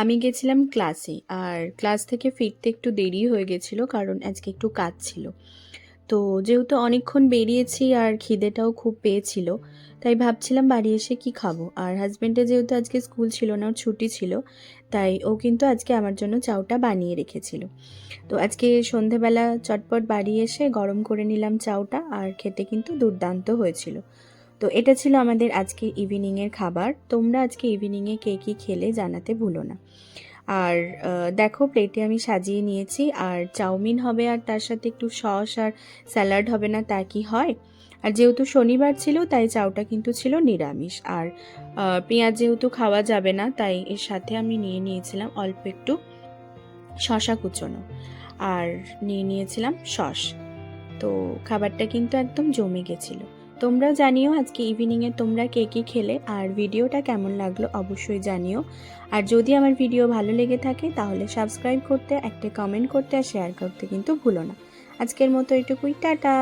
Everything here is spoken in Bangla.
আমি গেছিলাম ক্লাসে, আর ক্লাস থেকে ফিরতে একটু দেরি হয়ে গেছিল কারণ আজকে একটু কাজ ছিল। তো যেহেতু অনেকক্ষণ বেরিয়েছি আর খিদেটাও খুব পেয়েছিল, তাই ভাবছিলাম বাড়ি এসে কি খাব। আর হাজব্যান্ডের যেহেতু আজকে স্কুল ছিল না, ওর ছুটি ছিল, তাই ও কিন্তু আজকে আমার জন্য চাউটা বানিয়ে রেখেছিল। তো আজকে সন্ধেবেলা চটপট বাড়ি এসে গরম করে নিলাম চাউটা, আর খেতে কিন্তু দুর্দান্ত হয়েছিল। তো এটা ছিল আমাদের আজকে ইভিনিংয়ের খাবার। তোমরা আজকে ইভিনিংয়ে কে কী খেলে জানাতে ভুলো না। আর দেখো প্লেটে আমি সাজিয়ে নিয়েছি। আর চাউমিন হবে আর তার সাথে একটু সস আর স্যালাড হবে না তা কি হয়? আর যেহেতু শনিবার ছিল, তাই চাউটা কিন্তু ছিল নিরামিষ। আর পেঁয়াজ যেহেতু খাওয়া যাবে না, তাই এর সাথে আমি নিয়ে নিয়েছিলাম অল্প একটু শশা কুচোনো। আর নিয়ে নিয়েছিলাম সস। তো খাবারটা কিন্তু একদম জমে গেছিল। তোমরা জানিও আজকে ইভিনিংয়ে তোমরা কে কী খেলে, আর ভিডিওটা কেমন লাগল অবশ্যই জানিও। আর যদি আমার ভিডিও ভালো লেগে থাকে, তাহলে সাবস্ক্রাইব করতে, একটা কমেন্ট করতে, আর শেয়ার করতে কিন্তু ভুলো না। আজকের মতো এটুকুই, টাটা!